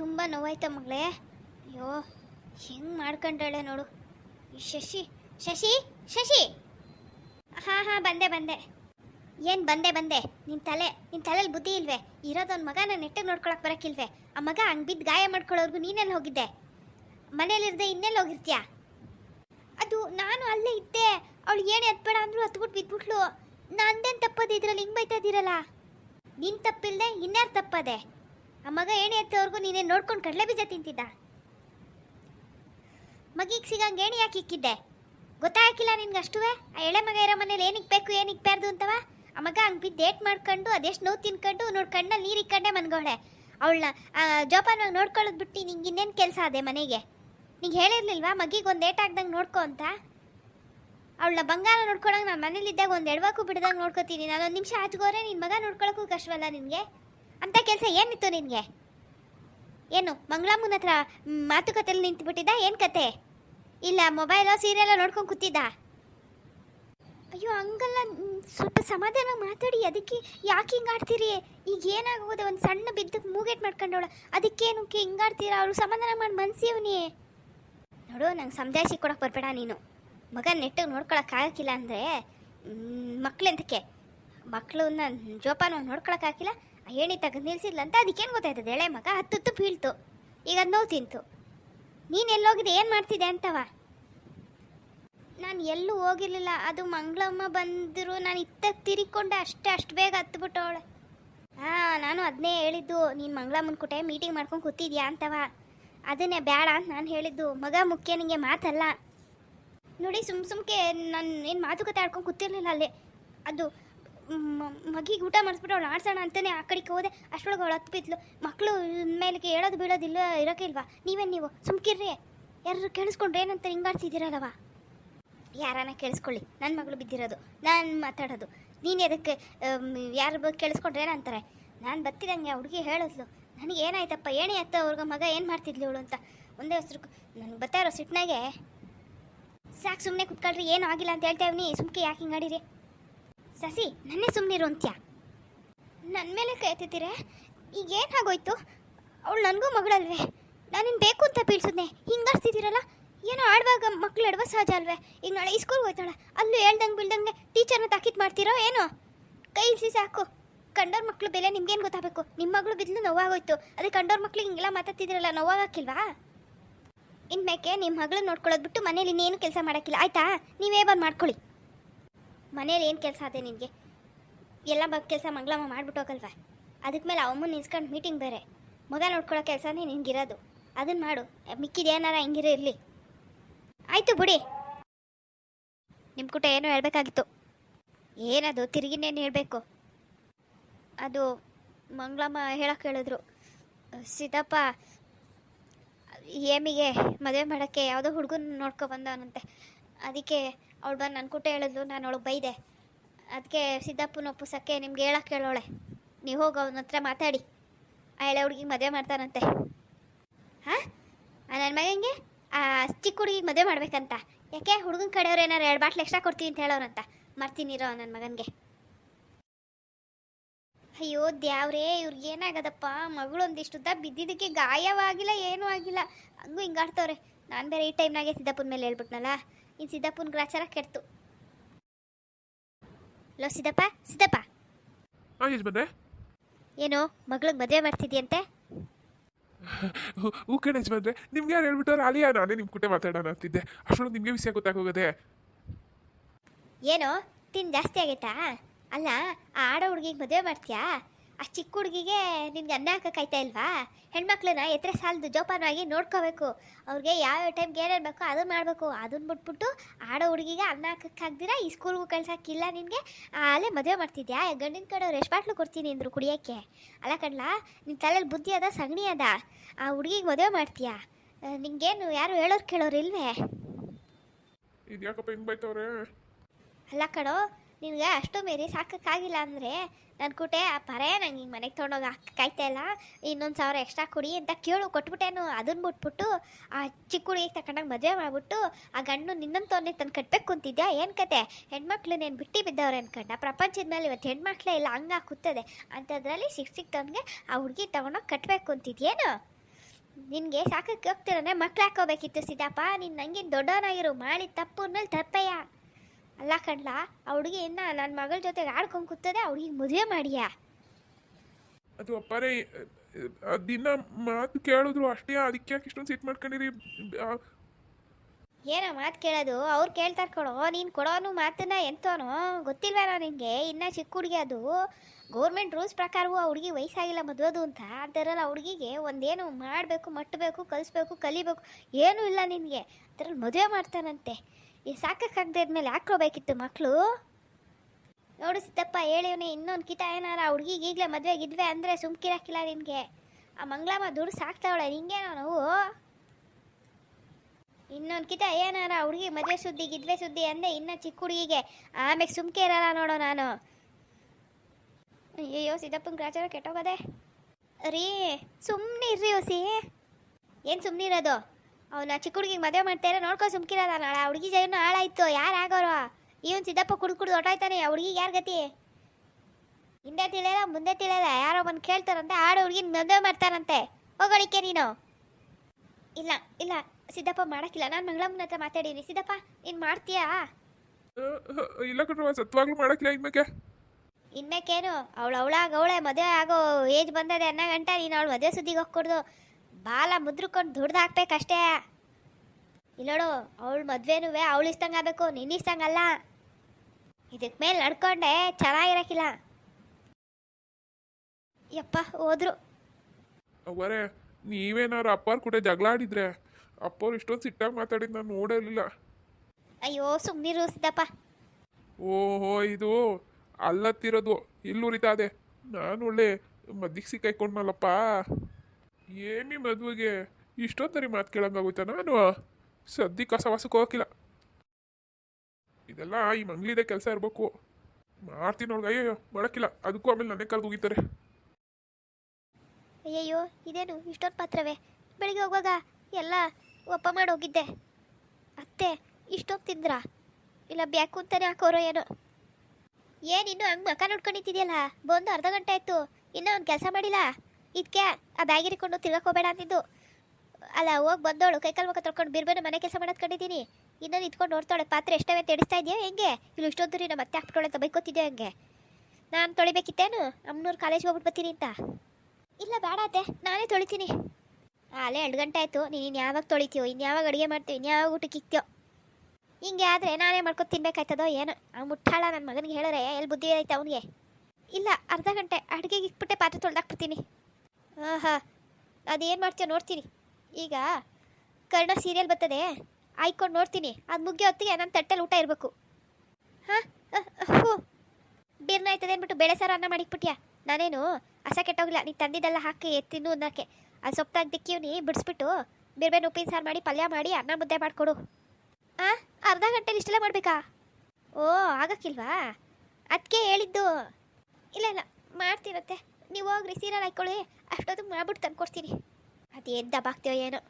ತುಂಬ ನೋವಾಯ್ತ ಮಗಳೇ. ಅಯ್ಯೋ, ಹೆಂಗೆ ಮಾಡ್ಕೊಂಡಾಳೆ ನೋಡು. ಶಶಿ ಶಶಿ ಶಶಿ. ಹಾಂ ಹಾಂ, ಬಂದೆ ಬಂದೆ. ಏನು ಬಂದೆ ಬಂದೆ? ನಿನ್ನ ತಲೆ ನಿನ್ನ ತಲೆಯಲ್ಲಿ ಬುದ್ಧಿ ಇಲ್ವೇ? ಇರೋದೊಂದು ಮಗನ ನೆಟ್ಟಿಗೆ ನೋಡ್ಕೊಳಕ್ಕೆ ಬರೋಕ್ಕಿಲ್ವೇ? ಆ ಮಗ ಹಂಗೆ ಬಿದ್ದು ಗಾಯ ಮಾಡ್ಕೊಳ್ಳೋರ್ಗು ನೀನೆಲ್ಲಿ ಹೋಗಿದ್ದೆ? ಮನೇಲಿರದೆ ಇನ್ನೆಲ್ಲಿ ಹೋಗಿರ್ತೀಯಾ? ಅದು ನಾನು ಅಲ್ಲೇ ಇದ್ದೆ. ಅವಳು ಏನು ಎತ್ಬೇಡ ಅಂದ್ರು ಹತ್ಬಿಟ್ಟು ಬಿದ್ಬಿಟ್ಲು. ನಂದೇನು ತಪ್ಪದು ಇದ್ರಲ್ಲಿ ಹಿಂಗೆ ಬೈತಾ ಇದ್ದೀರಲ್ಲ? ನಿನ್ ತಪ್ಪಿಲ್ಲದೆ ಇನ್ಯಾರು ತಪ್ಪದೆ? ಆ ಮಗ ಏಣಿ ಎತ್ತವರೆಗೂ ನೀನೇ ನೋಡ್ಕೊಂಡು ಕಡಲೆ ಬೀಜ ತಿಂತಿದ್ದ? ಮಗಿಗೆ ಸಿಗಂಗೆ ಏಣಿ ಯಾಕೆ ಇಕ್ಕಿದ್ದೆ? ಗೊತ್ತಾಗಿಲ್ಲ ನಿನ್ಗೆ ಅಷ್ಟುವೆ? ಆ ಎಳೆ ಮಗ ಇರೋ ಮನೇಲಿ ಏನಿಕ್ ಬೇಕು ಏನಿಕ್ ಬ್ಯಾರ್ದು ಅಂತವ? ಆ ಮಗ ಹಂಗೆ ಬಿದ್ದು ಡೇಟ್ ಮಾಡ್ಕೊಂಡು, ಅದೆಷ್ಟು ನೋವು ತಿನ್ಕೊಂಡು, ನೋಡಿ ಕಣ್ಣಲ್ಲಿ ನೀರು ಇಕ್ಕಂಡೆ ಮನ್ಗೋಳೆ. ಅವಳನ್ನ ಜೋಪಾನ ನೋಡ್ಕೊಳ್ಳೋದು ಬಿಟ್ಟು ನಿಂಗೆ ಇನ್ನೇನು ಕೆಲಸ ಅದೇ ಮನೆಗೆ? ನಿಂಗೆ ಹೇಳಿರ್ಲಿಲ್ವಾ ಮಗಿಗೆ ಒಂದು ಏಟ್ ಆಗ್ದಂಗೆ ನೋಡ್ಕೊ ಅಂತ? ಅವಳನ್ನ ಬಂಗಾರ ನೋಡ್ಕೊಳಂಗೆ ನಾನು ಮನೇಲಿದ್ದಾಗ ಒಂದು ಎಡವಾಕು ಬಿಡ್ದಂಗೆ ನೋಡ್ಕೊತೀನಿ. ನಾನು ಒಂದು ನಿಮಿಷ ಆಚೆಗೋರೆ ನಿನ್ನ ಮಗ ನೋಡ್ಕೊಳಕ್ಕೂ ಕಷ್ಟವಲ್ಲ ನಿನಗೆ? ಅಂತ ಕೆಲಸ ಏನಿತ್ತು ನಿನಗೆ? ಏನು, ಮಂಗಳಮ್ಮನ ಹತ್ರ ಮಾತುಕತೆಯಲ್ಲಿ ನಿಂತುಬಿಟ್ಟಿದ್ದ? ಏನು ಕತೆ? ಇಲ್ಲ ಮೊಬೈಲೋ ಸೀರಿಯಲ್ಲೋ ನೋಡ್ಕೊಂಡು ಕೂತಿದ್ದ? ಅಯ್ಯೋ, ಹಂಗಲ್ಲ. ಸ್ವಲ್ಪ ಸಮಾಧಾನ ಮಾತಾಡಿ. ಅದಕ್ಕೆ ಯಾಕೆ ಹಿಂಗೆ ಆಡ್ತೀರಿ? ಈಗ ಏನಾಗೋದೆ? ಒಂದು ಸಣ್ಣ ಬಿದ್ದಕ್ಕೆ ಮೂಗೇಟ್ ಮಾಡ್ಕೊಂಡವಳ. ಅದಕ್ಕೇನು ಹಿಂಗಾಡ್ತೀರಾ ಅವರು ಸಮಾಧಾನ ಮಾಡಿ ಮನ್ಸಿವ್ನಿ. ನೋಡು, ನಂಗೆ ಸಮಜಾಯಿಸಿ ಕೊಡೋಕೆ ಬರಬೇಡ ನೀನು. ಮಗ ನೆಟ್ಟಿಗೆ ನೋಡ್ಕೊಳಕ್ಕಾಗಕ್ಕಿಲ್ಲ ಅಂದರೆ ಮಕ್ಳೆಂತಕ್ಕೆ ಮಕ್ಕಳನ್ನ ಜೋಪಾನ ನೋಡ್ಕೊಳಕ್ಕಾಗಿಲ್ಲ ಏಣಿ ತಗ ನಿಲ್ಸಿದ್ಲಂತ ಅದಕ್ಕೇನು ಗೊತ್ತಾಯ್ತದೆ? ಎಳೆ ಮಗ ಹತ್ತುತ್ತು ಬೀಳ್ತು ಈಗ ಅದು ನೋವು ತಿಂತು. ನೀನು ಎಲ್ಲೋಗಿದೆ ಏನು ಮಾಡ್ತಿದ್ದೆ ಅಂತವ? ನಾನು ಎಲ್ಲೂ ಹೋಗಿರಲಿಲ್ಲ. ಅದು ಮಂಗಳಮ್ಮ ಬಂದರು, ನಾನು ಇತ್ತ ತಿರಿಕೊಂಡೆ ಅಷ್ಟೇ ಅಷ್ಟು ಬೇಗ ಹತ್ಬಿಟ್ಟವಳೆ ಹಾಂ, ನಾನು ಅದನ್ನೇ ಹೇಳಿದ್ದು. ನೀನು ಮಂಗಳಮ್ಮನ ಕುಟೆ ಮೀಟಿಂಗ್ ಮಾಡ್ಕೊಂಡು ಕೂತಿದ್ಯಾ ಅಂತವ? ಅದನ್ನೇ ಬೇಡ ಅಂತ ನಾನು ಹೇಳಿದ್ದು. ಮಗ ಮುಖ್ಯ ನಿಂಗೆ ಮಾತಲ್ಲ. ನೋಡಿ ಸುಮ್ ಸುಮ್ಕೆ ನಾನು ಏನು ಮಾತುಕತೆ ಆಡ್ಕೊಂಡು ಕೂತಿರ್ಲಿಲ್ಲ ಅಲ್ಲಿ. ಅದು ಮಗಿಗೆ ಊಟ ಮಾಡಿಸ್ಬಿಟ್ಟು ಅವಳು ಆಡ್ಸೋಣ ಅಂತಲೇ ಆ ಕಡೆಗೆ ಹೋದೆ. ಅಷ್ಟೊಳಗೆ ಅವಳು ಹತ್ತು ಬಿದ್ಲು. ಮಕ್ಕಳು ಮೇಲೆ ಹೇಳೋದು ಬೀಳೋದಿಲ್ಲ ಇಲ್ವಾ ನೀವೇನು ನೀವು? ಸುಮ್ಕಿರ್ರಿ. ಯಾರು ಕೇಳಿಸ್ಕೊಂಡ್ರೆ ಏನಂತ ಹಿಂಗಾಡ್ತಿದ್ದೀರಲ್ಲವ ಯಾರನ್ನ ಕೇಳಿಸ್ಕೊಳ್ಳಿ. ನನ್ನ ಮಗಳು ಬಿದ್ದಿರೋದು. ನಾನು ಮಾತಾಡೋದು. ನೀನು ಅದಕ್ಕೆ ಯಾರು ಕೇಳಿಸ್ಕೊಂಡ್ರೆ ಏನಂತಾರೆ? ನಾನು ಬತ್ತಿದಂಗೆ ಹುಡುಗಿ ಹೇಳಿದ್ಲು. ನನಗೆ ಏನಾಯ್ತಪ್ಪ? ಏನೇ ಅತ್ತ ಅವ್ರಿಗೆ ಮಗ? ಏನು ಮಾಡ್ತಿದ್ಲು ಅವಳು ಅಂತ? ಒಂದೇ ಹೆಸರು ನನಗೆ ಬರ್ತಾ ಇರೋ ಸಿಟ್ನಾಗೆ? ಸಾಕು ಸುಮ್ಮನೆ ಕುತ್ಕೊಳ್ರಿ. ಏನೂ ಆಗಿಲ್ಲ ಅಂತ ಹೇಳ್ತಾ ಇವ್ನಿ. ಸುಮ್ಕೆ ಯಾಕೆ ಹಿಂಗಾಡಿರಿ ಸಸಿ, ನನ್ನೇ ಸುಮ್ಮನಿರು ಅಂತ್ಯ. ನನ್ನ ಮೇಲೆ ಕೈ ಎತ್ತಿದ್ದೀರೆ? ಈಗ ಏನು ಆಗೋಯ್ತು? ಅವಳು ನನಗೂ ಮಗಳಲ್ವೇ? ನಾನಿನ್ ಬೇಕು ಅಂತ ಬೀಳ್ಸಿದ್ನೆ ಹಿಂಗಾಡ್ತಿದ್ದೀರಲ್ಲ ಏನೋ ಆಡುವಾಗ ಮಕ್ಳು ಎಡವ ಸಹಜ ಅಲ್ವೇ? ಈಗ ನಾಳೆ ಸ್ಕೂಲ್ಗೆ ಹೋಯ್ತಾಳೆ, ಅಲ್ಲೂ ಹೇಳ್ದಂಗೆ ಬೀಳ್ದಂಗೆ ಟೀಚರ್ನ ತಾಕೀತ್ ಮಾಡ್ತೀರೋ ಏನೋ? ಕೈ ಸಾಕು. ಕಂಡೋರ್ ಮಕ್ಳು ಬೆಲೆ ನಿಮ್ಗೇನು ಗೊತ್ತಾಗಬೇಕು? ನಿಮ್ಮ ಮಗಳು ಬಿದ್ಲು ನೋವಾಗೋಯ್ತು. ಅದೇ ಕಂಡೋರ್ ಮಕ್ಳಿಗೆ ಹಿಂಗೆಲ್ಲ ಮಾತಾಡ್ತಿದ್ದೀರಲ್ಲ ನೋವಾಗಕ್ಕಿಲ್ವಾ ಇನ್ಮೇಕೆ ನಿಮ್ಮ ಮಗಳು ನೋಡ್ಕೊಳ್ಳೋದು ಬಿಟ್ಟು ಮನೇಲಿ ಇನ್ನೇನು ಕೆಲಸ ಮಾಡೋಕ್ಕಿಲ್ಲ, ಆಯ್ತಾ? ನೀವೇ ಬಂದು ಮಾಡ್ಕೊಳ್ಳಿ. ಮನೇಲಿ ಏನು ಕೆಲಸ ಅದೇ ನಿನಗೆ? ಎಲ್ಲ ಬಗ್ ಕೆಲಸ ಮಂಗಳಮ್ಮ ಮಾಡಿಬಿಟ್ಟೋಗಲ್ವ ಅದಕ್ಕೆ ಮೇಲೆ ಅವಮ್ಮ ನಿಂತ್ಕೊಂಡು ಮೀಟಿಂಗ್ ಬೇರೆ. ಮಗ ನೋಡ್ಕೊಳ್ಳೋ ಕೆಲಸನೇ ನಿನಗಿರೋದು. ಅದನ್ನು ಮಾಡು. ಮಿಕ್ಕಿದೇನಾರ ಹಿಂಗಿರೋ ಇರಲಿ. ಆಯಿತು ಬಿಡಿ. ನಿಮ್ಮ ಕೂಟ ಏನೋ ಹೇಳಬೇಕಾಗಿತ್ತು. ಏನದು ತಿರುಗಿನೇನು ಹೇಳಬೇಕು? ಅದು ಮಂಗಳಮ್ಮ ಹೇಳಕ್ಕೆ ಹೇಳಿದ್ರು. ಸಿದ್ದಪ್ಪ ಏಮಿಗೆ ಮದುವೆ ಮಾಡೋಕ್ಕೆ ಯಾವುದೋ ಹುಡುಗನ ನೋಡ್ಕೊ ಬಂದವನಂತೆ. ಅದಕ್ಕೆ ಅವಳು ಬಂದು ನನ್ನ ಕುಟ ಹೇಳಿದ್ಲು ನಾನು ಅವಳು ಬೈದೆ. ಅದಕ್ಕೆ ಸಿದ್ದಪ್ಪನ ಒಪ್ಪಿಸಕ್ಕೆ ನಿಮ್ಗೆ ಹೇಳಕ್ಕೆ ಹೇಳೋಳೆ. ನೀವು ಹೋಗಿ, ಅವನ ಹತ್ರ ಮಾತಾಡಿ. ಆ ಎಳೆ ಹುಡುಗಿಗೆ ಮದುವೆ ಮಾಡ್ತಾನಂತೆ. ಹಾಂ? ನನ್ನ ಮಗನಿಗೆ ಆ ಚಿಕ್ಕ ಹುಡುಗಿಗೆ ಮದುವೆ ಮಾಡ್ಬೇಕಂತ. ಯಾಕೆ? ಹುಡುಗನ ಕಡೆಯವ್ರು ಏನಾರು ಎರಡು ಬಾಟ್ಲು ಎಕ್ಸ್ಟ್ರಾ ಕೊಡ್ತೀನಿ ಅಂತ ಹೇಳೋರಂತ. ಮಾಡ್ತೀನಿರೋ ನನ್ನ ಮಗನಿಗೆ. ಅಯ್ಯೋ, ದ್ಯಾವ್ರೇ, ಇವ್ರಿಗೆ ಏನಾಗದಪ್ಪ? ಮಗಳು ಉದ್ದ ಬಿದ್ದಿದ್ದಕ್ಕೆ ಗಾಯವಾಗಿಲ್ಲ, ಏನೂ ಆಗಿಲ್ಲ. ಹಂಗೂ ಹಿಂಗಾಡ್ತವ್ರೆ. ನಾನು ಬೇರೆ ಈ ಟೈಮ್ನಾಗೆ ಸಿದ್ದಪ್ಪನ ಮೇಲೆ ಹೇಳ್ಬಿಟ್ನಲ್ಲ? ಇನ್ನು ಸಿದ್ದಪ್ಪನ ಗ್ರಾಚಾರ ಕೆಡ್ತು. ಲೋ ಸಿದ್ದಪ್ಪ ಸಿದ್ದಪ್ಪ. ಆ ಯಜಮಾನ್ರೆ ಏನು ಮಗಳಿಗೆ ಮದುವೆ ಮಾಡ್ತಿದ್ಯಂತೆ? ಹೂ ಕಣೆ ಯಜಮಾನ್ರೆ ನಿಮ್ಗೆ ಯಾರು ಹೇಳ್ಬಿಟ್ಟವ್ರು? ಅಲಿಯಾ ನಾನೇ ನಿಮ್ಮ ಕುಟೆ ಮಾತಾಡೋಣ ಅಂತಿದ್ದೆ. ಅಷ್ಟೊಂದು ನಿಮಗೆ ವಿಷಯ ಗೊತ್ತಾಗೋಗದೆ. ಏನು ತಿನ್ ಜಾಸ್ತಿ ಆಗೈತಾ? ಅಲ್ಲ ಆ ಆಡೋ ಹುಡುಗಿಗೆ ಮದುವೆ ಮಾಡ್ತೀಯಾ? ಆ ಚಿಕ್ಕ ಹುಡುಗಿಗೆ ನಿನ್ಗೆ ಅನ್ನ ಹಾಕಕ್ಕಾಯ್ತಾ ಇಲ್ವಾ? ಹೆಣ್ಮಕ್ಳನ್ನ ಎತ್ತರ ಸಾಲದು ಜೋಪಾನವಾಗಿ ನೋಡ್ಕೋಬೇಕು. ಅವ್ರಿಗೆ ಯಾವ್ಯಾವ ಟೈಮ್ಗೆ ಏನೇನು ಬೇಕೋ ಅದನ್ನ ಮಾಡಬೇಕು. ಅದನ್ನ ಬಿಟ್ಬಿಟ್ಟು ಆಡೋ ಹುಡುಗಿಗೆ ಅನ್ನ ಹಾಕೋಕ್ಕಾಗ್ದಿರಾ ಈ ಸ್ಕೂಲ್ಗೂ ಕಳ್ಸೋಕ್ಕಿಲ್ಲ ನಿನಗೆ. ಅಲ್ಲೇ ಮದುವೆ ಮಾಡ್ತಿದ್ಯಾ? ಗಂಡಿನ ಕಡೆಯವ್ರು ಎಷ್ಟು ಬಾಟ್ಲು ಕೊಡ್ತೀನಿ ಅಂದರು ಕುಡಿಯೋಕ್ಕೆ? ಅಲ್ಲ ಕಣ್ಲ ನಿನ್ನ ತಲೆಯಲ್ಲಿ ಬುದ್ಧಿ ಅದ ಸಗಣಿ ಅದ. ಆ ಹುಡುಗಿಗೆ ಮದುವೆ ಮಾಡ್ತೀಯಾ? ನಿಂಗೇನು ಯಾರು ಹೇಳೋರು ಕೇಳೋರು ಇಲ್ವೇ? ಹಿಂಗೆ ಬೈತವ್ರೆ? ಅಲ್ಲ ಕಣೋ ನಿನಗೆ ಅಷ್ಟು ಮೇರಿ ಸಾಕಕ್ಕಾಗಿಲ್ಲ ಅಂದರೆ ನನ್ನ ಕುಟೆ, ಆ ಪರೆ, ನಂಗೆ ಹಿಂಗೆ ಮನೆಗೆ ತೊಗೊಂಡೋಗಿ ಇಲ್ಲ. ಇನ್ನೊಂದು ಸಾವಿರ ಎಕ್ಸ್ಟ್ರಾ ಕೊಡಿ ಅಂತ ಕೇಳು ಕೊಟ್ಬಿಟ್ಟೇನು ಅದನ್ನ ಬಿಟ್ಬಿಟ್ಟು, ಆ ಚಿಕ್ಕ ಹುಡುಗಿಗೆ ತಕೊಂಡಾಗ ಮದುವೆ ಮಾಡಿಬಿಟ್ಟು, ಆ ಗಂಡು ನಿನ್ನಂತವನ್ನೇ ತಂದು ಕಟ್ಬೇಕು ಕುಂತಿದ್ಯಾ? ಏನು ಕತೆ? ಹೆಣ್ಮಕ್ಳು ನೇನು ಬಿಟ್ಟು ಬಿದ್ದವ್ರು ಅನ್ಕಂಡ. ಪ್ರಪಂಚದ ಮೇಲೆ ಇವತ್ತು ಹೆಣ್ಮಕ್ಳೇ ಇಲ್ಲ, ಹಂಗೆ ಕೂತದೆ ಅಂಥದ್ರಲ್ಲಿ ಸಿಕ್ ಸಿಕ್ತವನಿಗೆ ಆ ಹುಡುಗಿ ತೊಗೊಂಡೋಗಿ ಕಟ್ಟಬೇಕು ಕುಂತಿದ್ಯೇನು? ನಿನಗೆ ಸಾಕಕ್ಕೆ ಹೋಗ್ತಿರೋನೆ ಮಕ್ಳು ಹಾಕೋಬೇಕಿತ್ತು ಸಿದ್ದಪ್ಪ. ನೀನು ನನಗೆ ದೊಡ್ಡವನಾಗಿರು ಮಾಡಿ ತಪ್ಪು ಮೇಲೆ ತಪ್ಪಯ್ಯ. ಅಲ್ಲ ಕಣ್ಲ ಆ ಹುಡುಗಿ ಇನ್ನ ನನ್ನ ಮಗಳ ಜೊತೆಗೆ ಆಡ್ಕೊಂಡು ಕೂತದೆ ಅವಳಿಗೆ ಹುಡುಗಿಗೆ ಮದುವೆ ಮಾಡಿಯಾ? ಅದು ಅಪ್ಪರೇ ದಿನ ಮಾತು ಕೇಳಿದ್ರು ಅಷ್ಟೇ ಅದಕ್ಕೆ ಯಾಕೆ ಇಷ್ಟೊಂದು ಸಿಟ್ ಮಾಡ್ಕೊಂಡಿರಿ? ಏನ ಏನೋ ಮಾತು ಕೇಳೋದು ಅವ್ರು ಕೇಳ್ತಾರೆ ಕೊಡೋ ನೀನು ಕೊಡೋನು ಮಾತನ್ನ ಎಂತೋನೋ ಗೊತ್ತಿಲ್ವೇನೋ ನಿನಗೆ ಇನ್ನ ಚಿಕ್ಕ ಹುಡುಗಿ ಅದು. ಗೌರ್ಮೆಂಟ್ ರೂಲ್ಸ್ ಪ್ರಕಾರವೂ ಆ ಹುಡುಗಿ ವಯಸ್ಸಾಗಿಲ್ಲ ಮದುವೆದು ಅಂತ ಅದರಲ್ಲಿ ಆ ಹುಡುಗಿಗೆ ಒಂದೇನು ಮಾಡಬೇಕು ಮಟ್ಟಬೇಕು ಕಲಿಸ್ಬೇಕು ಕಲಿಬೇಕು ಏನೂ ಇಲ್ಲ ನಿನಗೆ ಅದರಲ್ಲಿ ಮದುವೆ ಮಾಡ್ತಾನಂತೆ. ಈ ಸಾಕಕ್ಕಾಗದೇ ಇದ್ಮೇಲೆ ಹಾಕ್ಕೋಬೇಕಿತ್ತು ಮಕ್ಕಳು ನೋಡು ಸಿದ್ದಪ್ಪ ಹೇಳಿವ್ನೆ, ಇನ್ನೊಂದು ಕಿತ ಏನಾರ ಹುಡುಗಿಗೆ ಈಗಲೇ ಮದುವೆ ಗಿದ್ವೆ ಅಂದರೆ ಸುಮ್ಕಿರಾಕಿಲ್ಲ ನಿನಗೆ. ಆ ಮಂಗಳಮ್ಮ ದುಡ್ಡು ಸಾಕ್ತಾವಳೆ, ನಿಂಗೇನೋ ನಾವು? ಇನ್ನೊಂದು ಕಿತ ಏನಾರ ಹುಡುಗಿ ಮದುವೆ ಸುದ್ದಿ, ಗಿದ್ವೆ ಸುದ್ದಿ ಅಂದೆ ಇನ್ನ ಚಿಕ್ಕ ಹುಡುಗಿಗೆ ಆಮೇಲೆ ಸುಮ್ಕೆ ಇರಲ್ಲ ನೋಡೋ ನಾನು. ಅಯ್ಯೋ ಸಿದ್ದಪ್ಪನ ಗ್ರಾಚಾರ ಕೆಟ್ಟೋಗದೆ. ರೀ ಸುಮ್ಮನೆ ಇರ್ರಿ ಹೊಸಿ ಏನು ಸುಮ್ಮನೆ ಅವನ ಚಿಕ್ಕ ಹುಡುಗಿಗೆ ಮದುವೆ ಮಾಡ್ತಾರೆ ನೋಡ್ಕೊ ಸುಮ್ಕಿರೋದ ನಾಳೆ ಆ ಹುಡುಗಿ ಜೈನು ಹಾಳಾಯ್ತು. ಯಾರು ಆಗೋರು ಇವನು ಸಿದ್ದಪ್ಪ ಕುಡ್ ಕುಡ್ದು ಹೊಟ್ಟೋಯ್ತಾನೆ ಆ ಹುಡುಗಿಗೆ ಯಾರು ಗತಿ? ಹಿಂದೆ ತಿಳಿಯಲ್ಲ ಮುಂದೆ ತಿಳಿಯಲ್ಲ. ಯಾರೋ ಬಂದು ಕೇಳ್ತಾರಂತೆ. ಆಡು ಹುಡುಗಿನ ಮದುವೆ ಮಾಡ್ತಾರಂತೆ. ಹೋಗೋಳಿಕೆ ನೀನು. ಇಲ್ಲ ಇಲ್ಲ. ಸಿದ್ದಪ್ಪ ಮಾಡಕ್ಕಿಲ್ಲ. ನಾನು ಮಂಗಳಮ್ಮನ ಹತ್ರ ಮಾತಾಡೀನಿ. ಸಿದ್ದಪ್ಪ ನೀನು ಮಾಡ್ತೀಯಾ? ಇಲ್ಲ ಕಣ್ರವ ಸತ್ವಾಗ್ಲೂ ಮಾಡಕ್ಕಿಲ್ಲ ಇನ್ಮೇಕೆ. ಇನ್ಮೇಕೇನು? ಅವಳು ಅವಳಾಗ ಅವಳೆ. ಮದುವೆ ಆಗೋ ಏಜ್ ಬಂದದೆ ಅನ್ನೋ ಗಂಟ ನೀನು ಅವಳು ಮದುವೆ ಸುದ್ದಿಗೆ ಹೋಗ್ಕೊಡ್ದು. ಬಾಲ ಮುದ್ರಕೊಂಡು ದುಡ್ದು ಹಾಕ್ಬೇಕಷ್ಟೇ. ಇಲ್ಲೋಡು ಅವಳು ಮದುವೆನೂ ಅವಳು ಇಷ್ಟಂಗೆ ಆಗಬೇಕು ನಿನ್ನ ಇಷ್ಟಂಗಲ್ಲ ಇದಕ್ಕೆ ಮೇಲೆ ನಡ್ಕೊಂಡೆ ಚೆನ್ನಾಗಿರಕ್ಕಿಲ್ಲ ಯಪ್ಪ ಹೋದ್ರು. ಅವರೇ ನೀವೇನಾರು ಅಪ್ಪಾರ ಕೂಡ ಜಗಳ ಆಡಿದ್ರೆ ಅಪ್ಪವ್ರು ಇಷ್ಟೊಂದು ಸಿಟ್ಟಾಗಿ ಮಾತಾಡಿದ್ ನಾನು ನೋಡಲಿಲ್ಲ ಅಯ್ಯೋ ಸುಮ್ಮನೆ ಸಿದ್ದಪ್ಪ. ಓಹೋ ಇದು ಅಲ್ಲತ್ತಿರೋದು. ಇಲ್ಲಿ ಉರಿತಾದೆ ನಾನು ಒಳ್ಳೆ ಮದ್ದಿಗೆ ಸಿಕ್ಕಾಯ್ಕೊಂಡ್ನಲ್ಲಪ್ಪ ಏಮಿ ಮದುವೆಗೆ? ಇಷ್ಟೊತ್ತರಿ ಮಾತು ಕೇಳಂಗಾಗುತ್ತಾ ನಾನು? ಸದ್ದಿ ಕಸ ವಾಸಕ್ಕೆ ಹೋಗಿಲ್ಲ ಇದೆಲ್ಲ ಈ ಮಂಗ್ಲಿದೆ ಕೆಲಸ ಇರಬೇಕು. ಮಾಡ್ತೀನಿ ಅವ್ಳಿಗೆ ಅಯ್ಯೋ ಮಾಡಕ್ಕಿಲ್ಲ. ಅದಕ್ಕೂ ಆಮೇಲೆ ನನ್ನೇ ಕರೆದು ಹೋಗಿದ್ದಾರೆ ಅಯ್ಯಯ್ಯೋ, ಇದೇನು? ಇಷ್ಟೊಂದು ಪಾತ್ರವೇ? ಬೆಳಿಗ್ಗೆ ಹೋಗುವಾಗ ಎಲ್ಲ ಒಪ್ಪ ಮಾಡಿ ಹೋಗಿದ್ದೆ. ಅತ್ತೆ, ಇಷ್ಟೊಂದು ತಿಂದ್ರಾ? ಇಲ್ಲ ಬ್ಯಾಕು ಅಂತಾನೆ ಹಾಕೋರೋ ಏನೋ? ಏನಿನ್ನು ಹಂಗೆ ಮಕ ನೋಡ್ಕೊಂಡಿದ್ದಿದೆಯಲ್ಲ? ಬಂದು ಅರ್ಧ ಗಂಟೆ ಆಯಿತು. ಇನ್ನೂ ಒಂದು ಕೆಲಸ ಮಾಡಿಲ್ಲ? ಇದಕ್ಕೆ ಆ ಬ್ಯಾಗ್ ಇರಿಕೊಂಡು ಹೋಗಬೇಡ ಅಂತಿದ್ದು ಅಲ್ಲ, ಹೋಗಿ ಬಂದೋಳು, ಕೈಕಾಲು ಮುಖ ತೊಳ್ಕೊಂಡು ಬಿರ್ಬೇನೆ, ಮನೆ ಕೆಲಸ ಮಾಡೋದು ಕಂಡಿದ್ದೀನಿ ಇನ್ನೊಂದು ಇಟ್ಕೊಂಡು ನೋಡ್ತಾಳೆ, ಪಾತ್ರೆ ಎಷ್ಟವೇ ತೆಡಿಸ್ತಾ ಇದೆಯಾ ಹೆಂಗೆ? ಇಲ್ಲಿ ಇಷ್ಟೊಂದು ರೀ ನಮ್ಮ ಮತ್ತೆ ಅಂತ ಬೈಕೋತಿದ್ದೆ ಹಂಗೆ? ನಾನು ತೊಳಿಬೇಕಿತ್ತೇನು? ಅಮ್ಮನೂರು ಕಾಲೇಜ್ಗೆ ಹೋಗ್ಬಿಟ್ಟು ಬರ್ತೀನಿ ಅಂತ. ಇಲ್ಲ, ಬೇಡ ಅತ್ತೆ, ನಾನೇ ತೊಳಿತೀನಿ. ಅಲ್ಲೇ ಎರಡು ಗಂಟೆ ಆಯಿತು, ನೀನು ಯಾವಾಗ ತೊಳಿತೀಯೋ ಇನ್ನು ಯಾವಾಗ ಅಡುಗೆ ಮಾಡ್ತೀವಿ ಇನ್ನು ಯಾವಾಗ ಊಟಕ್ಕೆ ಇಕ್ತೀಯೋ? ಹಿಂಗೆ ಆದರೆ ನಾನೇ ಮಾಡ್ಕೊಂಡು ತಿನ್ಬೇಕಾಯ್ತದೋ ಏನೋ? ಅವ್ನು ಮುಟ್ಟಾಳ ನನ್ನ ಮಗನಿಗೆ ಹೇಳಿದ್ರೆ ಎಲ್ಲಿ ಬುದ್ಧಿ ಐತೆ ಅವನಿಗೆ? ಇಲ್ಲ, ಅರ್ಧ ಗಂಟೆ, ಅಡುಗೆಗೆ ಇಕ್ಬಿಟ್ಟೆ ಪಾತ್ರೆ ತೊಳ್ದಾಕ್ಬಿಡ್ತೀನಿ. ಹಾಂ ಹಾಂ ಅದೇನು ಮಾಡ್ತೀಯ ನೋಡ್ತೀನಿ. ಈಗ ಕರ್ಣ ಸೀರಿಯಲ್ ಬರ್ತದೆ ಆಯ್ಕೊಂಡು ನೋಡ್ತೀನಿ. ಅದು ಮುಗಿಯೋ ಹೊತ್ತಿಗೆ ನನ್ನ ತಟ್ಟೆಲಿ ಊಟ ಇರಬೇಕು. ಹಾಂ ಹ್ಞೂ ಆಯ್ತದೆ ಅಂದ್ಬಿಟ್ಟು ಬೇಳೆ ಸಾರು ಅನ್ನ ಮಾಡಿಕ್ಬಿಟ್ಯಾ ನಾನೇನು ಹಸ ಕೆಟ್ಟೋಗಿಲ್ಲ, ನೀನು ತಂದಿದ್ದೆಲ್ಲ ಹಾಕಿ ತಿನ್ನು ಅನ್ನೋಕ್ಕೆ. ಅದು ಸೊಪ್ಪು ನೀ ಬಿಡಿಸ್ಬಿಟ್ಟು ಬೇರೆ ಉಪ್ಪಿನ ಸಾರು ಮಾಡಿ, ಪಲ್ಯ ಮಾಡಿ, ಅನ್ನ ಮುದ್ದೆ ಮಾಡಿಕೊಡು. ಹಾಂ ಅರ್ಧ ಗಂಟೆಲಿ ಇಷ್ಟೆಲ್ಲ ಮಾಡಬೇಕಾ? ಓ, ಆಗಕ್ಕಿಲ್ವಾ? ಅದಕ್ಕೆ ಹೇಳಿದ್ದು. ಇಲ್ಲ ಇಲ್ಲ ಮಾಡ್ತಿರತ್ತೆ ನೀವು ಹೋಗ್ರಿ ಸೀರಿಯಲ್ ಹಾಕ್ಕೊಳ್ಳಿ ಅಷ್ಟೊತ್ತಿಗೆ ಮಾಡ್ಬಿಟ್ಟು ತಂದ್ಕೊಡ್ತೀನಿ ಅದೇನು ದಬಾಕ್ತೀವೋ ಏನೋ.